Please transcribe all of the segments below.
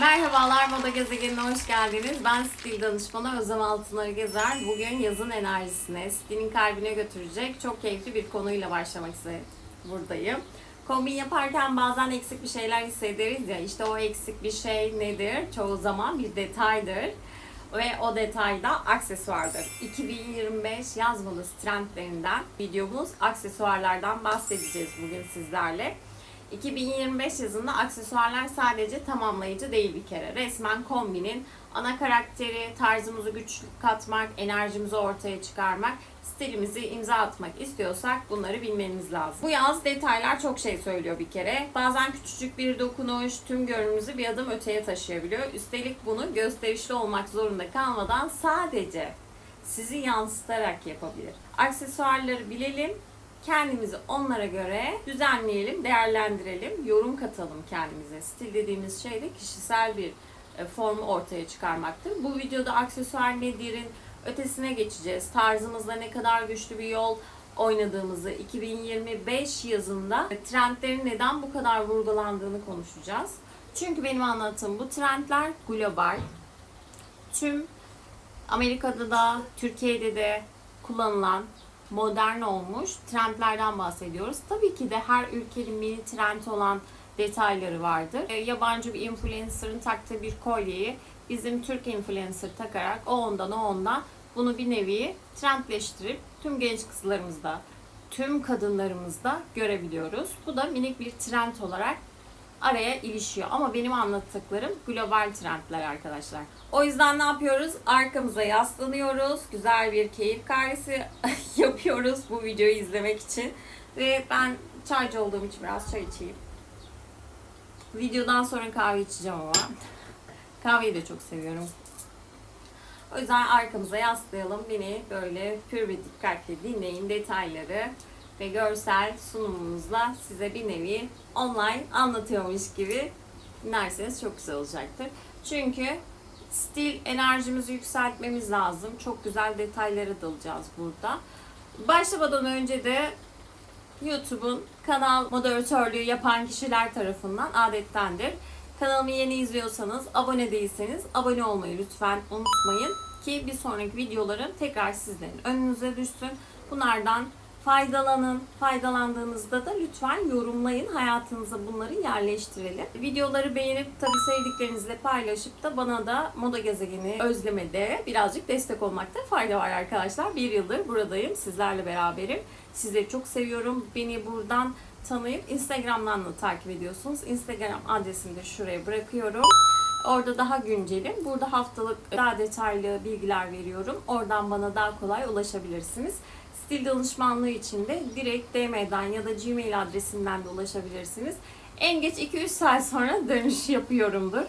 Merhabalar Moda Gezegenine hoş geldiniz. Ben stil danışmanı Özlem Altınarı Gezer. Bugün yazın enerjisine, stilin kalbine götürecek çok keyifli bir konuyla başlamak üzere buradayım. Kombin yaparken bazen eksik bir şeyler hissederiz ya. İşte o eksik bir şey nedir? Çoğu zaman bir detaydır. Ve o detay da aksesuardır. 2025 yaz modası trendlerinden videomuz aksesuarlardan bahsedeceğiz bugün sizlerle. 2025 yazında aksesuarlar sadece tamamlayıcı değil bir kere. Resmen kombinin ana karakteri, tarzımızı güçlü katmak, enerjimizi ortaya çıkarmak, stilimizi imza atmak istiyorsak bunları bilmeniz lazım. Bu yaz detaylar çok şey söylüyor bir kere. Bazen küçücük bir dokunuş tüm görünümümüzü bir adım öteye taşıyabiliyor. Üstelik bunu gösterişli olmak zorunda kalmadan sadece sizi yansıtarak yapabilir. Aksesuarları bilelim, kendimizi onlara göre düzenleyelim, değerlendirelim, yorum katalım kendimize. Stil dediğimiz şey de kişisel bir e, formu ortaya çıkarmaktır. Bu videoda aksesuar nedir'in ötesine geçeceğiz. Tarzımızda ne kadar güçlü bir yol oynadığımızı 2025 yazında trendlerin neden bu kadar vurgulandığını konuşacağız. Çünkü benim anlattığım bu trendler global. Tüm Amerika'da da, Türkiye'de de kullanılan modern olmuş trendlerden bahsediyoruz. Tabii ki de her ülkenin mini trend olan detayları vardır. E, yabancı bir influencer'ın taktığı bir kolyeyi bizim Türk influencer takarak o ondan o ondan bunu bir nevi trendleştirip tüm genç kızlarımızda, tüm kadınlarımızda görebiliyoruz. Bu da minik bir trend olarak araya ilişiyor. Ama benim anlattıklarım global trendler arkadaşlar. O yüzden ne yapıyoruz? Arkamıza yaslanıyoruz. Güzel bir keyif kahvesi yapıyoruz bu videoyu izlemek için. Ve ben çaycı olduğum için biraz çay içeyim. Videodan sonra kahve içeceğim ama. Kahveyi de çok seviyorum. O yüzden arkamıza yaslayalım. Beni böyle pür ve dikkatle dinleyin detayları ve görsel sunumumuzla size bir nevi online anlatıyormuş gibi dinlerseniz çok güzel olacaktır. Çünkü stil enerjimizi yükseltmemiz lazım. Çok güzel detaylara dalacağız burada. Başlamadan önce de YouTube'un kanal moderatörlüğü yapan kişiler tarafından adettendir. Kanalımı yeni izliyorsanız, abone değilseniz abone olmayı lütfen unutmayın ki bir sonraki videolarım tekrar sizlerin önünüze düşsün. Bunlardan faydalanın. Faydalandığınızda da lütfen yorumlayın. Hayatınıza bunları yerleştirelim. Videoları beğenip tabii sevdiklerinizle paylaşıp da bana da Moda Gezegeni özlemede birazcık destek olmakta fayda var arkadaşlar. Bir yıldır buradayım. Sizlerle beraberim. Sizleri çok seviyorum. Beni buradan tanıyıp Instagram'dan da takip ediyorsunuz. Instagram adresimi de şuraya bırakıyorum. Orada daha güncelim. Burada haftalık daha detaylı bilgiler veriyorum. Oradan bana daha kolay ulaşabilirsiniz. Stil danışmanlığı için de direkt DM'den ya da Gmail adresinden de ulaşabilirsiniz. En geç 2-3 saat sonra dönüş yapıyorumdur.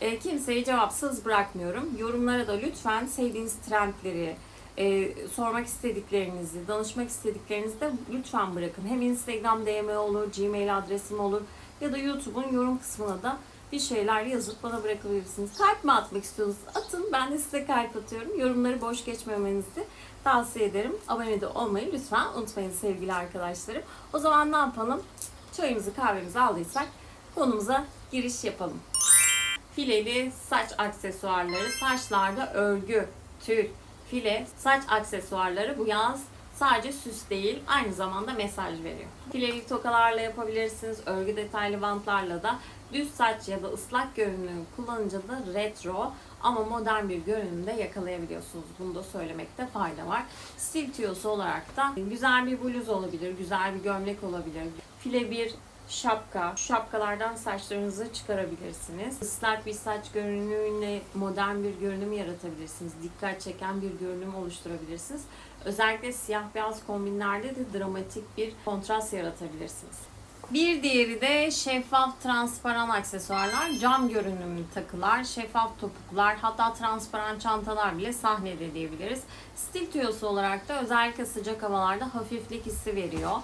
E, kimseyi cevapsız bırakmıyorum. Yorumlara da lütfen sevdiğiniz trendleri, e, sormak istediklerinizi, danışmak istediklerinizi de lütfen bırakın. Hem Instagram DM olur, Gmail adresim olur ya da YouTube'un yorum kısmına da bir şeyler yazıp bana bırakabilirsiniz. Kalp mi atmak istiyorsunuz? Atın. Ben de size kalp atıyorum. Yorumları boş geçmemenizi tavsiye ederim. Abone de olmayı lütfen unutmayın sevgili arkadaşlarım. O zaman ne yapalım? Çayımızı kahvemizi aldıysak konumuza giriş yapalım. Fileli saç aksesuarları, saçlarda örgü, tül, file, saç aksesuarları bu yaz sadece süs değil, aynı zamanda mesaj veriyor. Fileli tokalarla yapabilirsiniz, örgü detaylı bantlarla da düz saç ya da ıslak görünümü kullanınca da retro ama modern bir görünümde yakalayabiliyorsunuz. Bunu da söylemekte fayda var. Stil tüyosu olarak da güzel bir bluz olabilir, güzel bir gömlek olabilir. File bir şapka. Şu şapkalardan saçlarınızı çıkarabilirsiniz. Islak bir saç görünümüyle modern bir görünüm yaratabilirsiniz. Dikkat çeken bir görünüm oluşturabilirsiniz. Özellikle siyah beyaz kombinlerde de dramatik bir kontrast yaratabilirsiniz. Bir diğeri de şeffaf transparan aksesuarlar, cam görünümlü takılar, şeffaf topuklar, hatta transparan çantalar bile sahnede diyebiliriz. Stil tüyosu olarak da özellikle sıcak havalarda hafiflik hissi veriyor.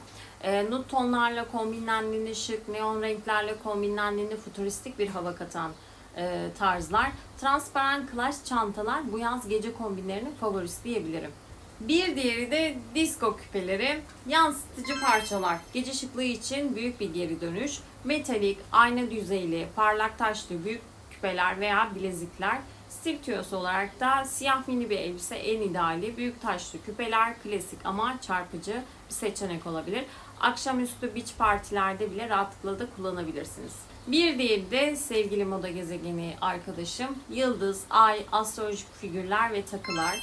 E, nude tonlarla kombinlendiğinde şık, neon renklerle kombinlendiğinde futuristik bir hava katan e, tarzlar. Transparan clutch çantalar bu yaz gece kombinlerinin favorisi diyebilirim. Bir diğeri de disco küpeleri. Yansıtıcı parçalar. Gece şıklığı için büyük bir geri dönüş. Metalik, ayna düzeyli, parlak taşlı büyük küpeler veya bilezikler. Stil tüyosu olarak da siyah mini bir elbise en ideali. Büyük taşlı küpeler klasik ama çarpıcı bir seçenek olabilir. Akşamüstü beach partilerde bile rahatlıkla da kullanabilirsiniz. Bir diğeri de sevgili moda gezegeni arkadaşım. Yıldız, ay, astrolojik figürler ve takılar.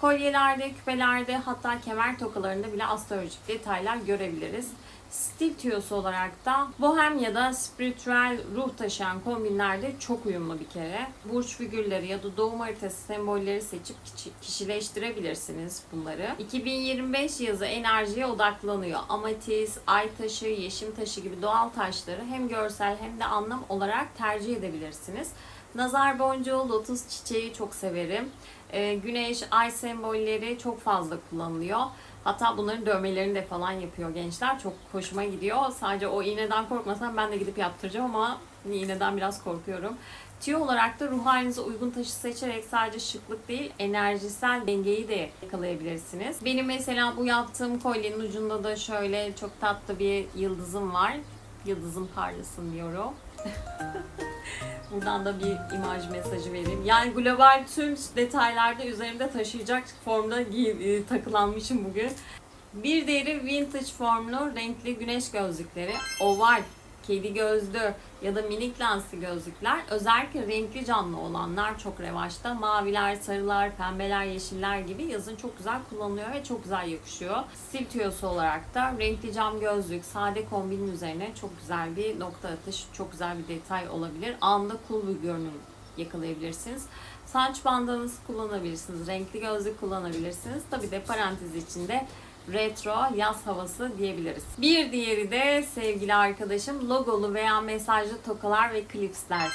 Kolyelerde, küpelerde hatta kemer tokalarında bile astrolojik detaylar görebiliriz. Stil tüyosu olarak da bohem ya da spiritüel ruh taşıyan kombinlerde çok uyumlu bir kere. Burç figürleri ya da doğum haritası sembolleri seçip kişi- kişileştirebilirsiniz bunları. 2025 yazı enerjiye odaklanıyor. Amatist, ay taşı, yeşim taşı gibi doğal taşları hem görsel hem de anlam olarak tercih edebilirsiniz. Nazar boncuğu, lotus çiçeği çok severim. Ee, güneş, ay sembolleri çok fazla kullanılıyor. Hatta bunların dövmelerini de falan yapıyor gençler. Çok hoşuma gidiyor. Sadece o iğneden korkmasam ben de gidip yaptıracağım ama iğneden biraz korkuyorum. Tüyo olarak da ruh halinize uygun taşı seçerek sadece şıklık değil enerjisel dengeyi de yakalayabilirsiniz. Benim mesela bu yaptığım kolyenin ucunda da şöyle çok tatlı bir yıldızım var. Yıldızım parlasın diyorum. Buradan da bir imaj mesajı vereyim. Yani global tüm detaylarda üzerimde taşıyacak formda giy- e, takılanmışım bugün. Bir diğeri vintage formlu renkli güneş gözlükleri. Oval, kedi gözlü ya da minik lensli gözlükler. Özellikle renkli canlı olanlar çok revaçta. Maviler, sarılar, pembeler, yeşiller gibi yazın çok güzel kullanılıyor ve çok güzel yakışıyor. Stil tüyosu olarak da renkli cam gözlük, sade kombinin üzerine çok güzel bir nokta atış, çok güzel bir detay olabilir. Anında cool bir görünüm yakalayabilirsiniz. Saç bandınızı kullanabilirsiniz. Renkli gözlük kullanabilirsiniz. Tabi de parantez içinde retro yaz havası diyebiliriz. Bir diğeri de sevgili arkadaşım logolu veya mesajlı tokalar ve klipsler.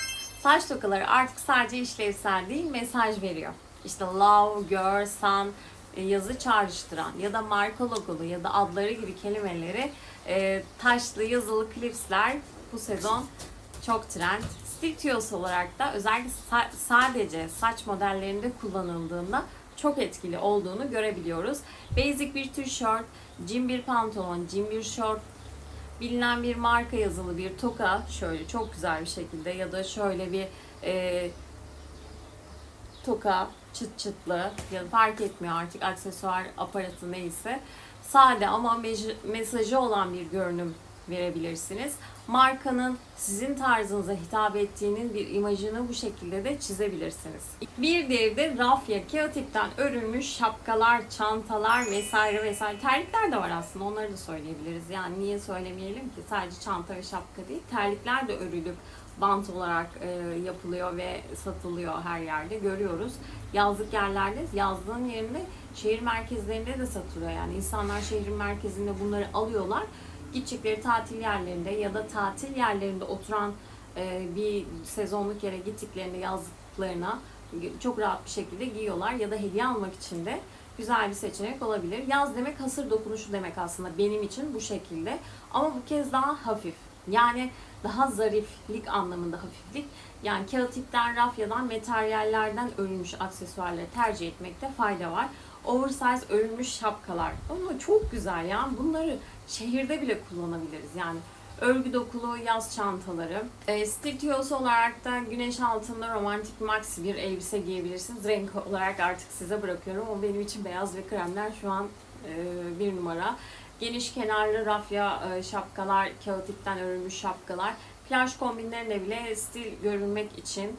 Saç tokaları artık sadece işlevsel değil mesaj veriyor. İşte love, girl, sun e, yazı çağrıştıran ya da marka logolu ya da adları gibi kelimeleri e, taşlı yazılı klipsler bu sezon çok trend. Stil olarak da özellikle sa- sadece saç modellerinde kullanıldığında çok etkili olduğunu görebiliyoruz. Basic bir tişört, jean bir pantolon, jean bir şort, bilinen bir marka yazılı bir toka şöyle çok güzel bir şekilde ya da şöyle bir e, toka çıt çıtlı ya fark etmiyor artık aksesuar aparatı neyse sade ama mesajı olan bir görünüm verebilirsiniz. Markanın sizin tarzınıza hitap ettiğinin bir imajını bu şekilde de çizebilirsiniz. Bir diğeri de rafya, kağıtipten örülmüş şapkalar, çantalar vesaire vesaire. Terlikler de var aslında onları da söyleyebiliriz. Yani niye söylemeyelim ki sadece çanta ve şapka değil. Terlikler de örülüp bant olarak e, yapılıyor ve satılıyor her yerde görüyoruz. Yazlık yerlerde yazlığın yerinde şehir merkezlerinde de satılıyor. Yani insanlar şehrin merkezinde bunları alıyorlar. Gidecekleri tatil yerlerinde ya da tatil yerlerinde oturan e, bir sezonluk yere gittiklerinde yazlıklarına çok rahat bir şekilde giyiyorlar ya da hediye almak için de güzel bir seçenek olabilir. Yaz demek hasır dokunuşu demek aslında benim için bu şekilde. Ama bu kez daha hafif. Yani daha zariflik anlamında hafiflik. Yani kağıt ipten, rafyadan, materyallerden örülmüş aksesuarları tercih etmekte fayda var. Oversize örülmüş şapkalar. Ama çok güzel ya. Bunları şehirde bile kullanabiliriz. Yani örgü dokulu yaz çantaları. E, stil tüyosu olarak da güneş altında romantik maxi bir elbise giyebilirsiniz. Renk olarak artık size bırakıyorum. O benim için beyaz ve kremler şu an e, bir numara. Geniş kenarlı rafya e, şapkalar, kağıt ipten örülmüş şapkalar. Plaj kombinlerine bile stil görünmek için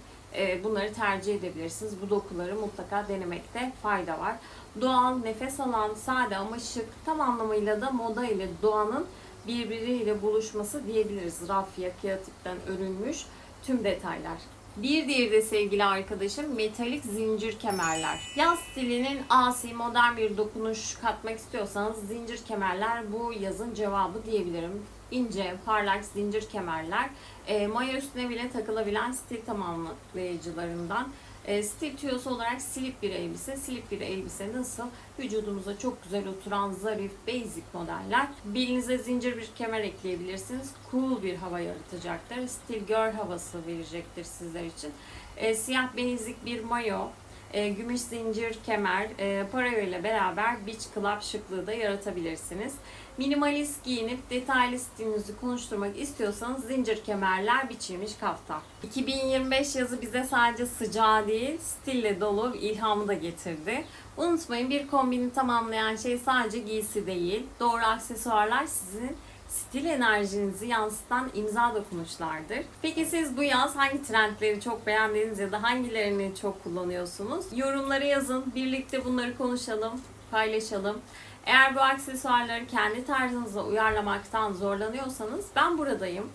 bunları tercih edebilirsiniz. Bu dokuları mutlaka denemekte fayda var. Doğal, nefes alan, sade ama şık, tam anlamıyla da moda ile doğanın birbiriyle buluşması diyebiliriz. Rafya, kağıt ipten örülmüş tüm detaylar. Bir diğeri de sevgili arkadaşım metalik zincir kemerler. Yaz stilinin asi modern bir dokunuş katmak istiyorsanız zincir kemerler bu yazın cevabı diyebilirim. İnce, parlak zincir kemerler. E, maya üstüne bile takılabilen stil tamamlayıcılarından. E, stil tüyosu olarak silip bir elbise. Silip bir elbise nasıl? Vücudunuza çok güzel oturan zarif, basic modeller. Belinize zincir bir kemer ekleyebilirsiniz. Cool bir hava yaratacaktır. Stil girl havası verecektir sizler için. E, siyah benizlik bir mayo. E, gümüş zincir, kemer, e, pareo ile beraber beach club şıklığı da yaratabilirsiniz. Minimalist giyinip detaylı stilinizi konuşturmak istiyorsanız zincir kemerler biçilmiş kaftan. 2025 yazı bize sadece sıcağı değil, stille dolu ilhamı da getirdi. Unutmayın bir kombini tamamlayan şey sadece giysi değil. Doğru aksesuarlar sizin stil enerjinizi yansıtan imza dokunuşlardır. Peki siz bu yaz hangi trendleri çok beğendiniz ya da hangilerini çok kullanıyorsunuz? Yorumlara yazın. Birlikte bunları konuşalım, paylaşalım. Eğer bu aksesuarları kendi tarzınıza uyarlamaktan zorlanıyorsanız ben buradayım.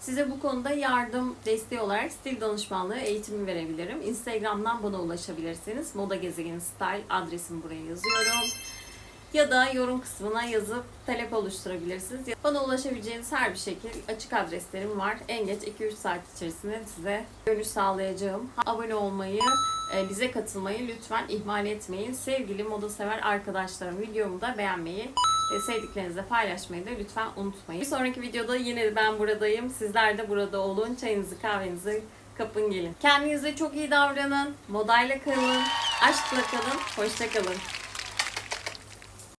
Size bu konuda yardım desteği olarak stil danışmanlığı eğitimi verebilirim. Instagram'dan bana ulaşabilirsiniz. Moda Gezegeni Style adresim buraya yazıyorum. Ya da yorum kısmına yazıp talep oluşturabilirsiniz. Bana ulaşabileceğiniz her bir şekil açık adreslerim var. En geç 2-3 saat içerisinde size dönüş sağlayacağım. Abone olmayı, e, bize katılmayı lütfen ihmal etmeyin. Sevgili moda sever arkadaşlarım videomu da beğenmeyi sevdiklerinizle paylaşmayı da lütfen unutmayın. Bir sonraki videoda yine ben buradayım. Sizler de burada olun. Çayınızı kahvenizi kapın gelin. Kendinize çok iyi davranın. Modayla kalın. Aşkla kalın. Hoşça kalın.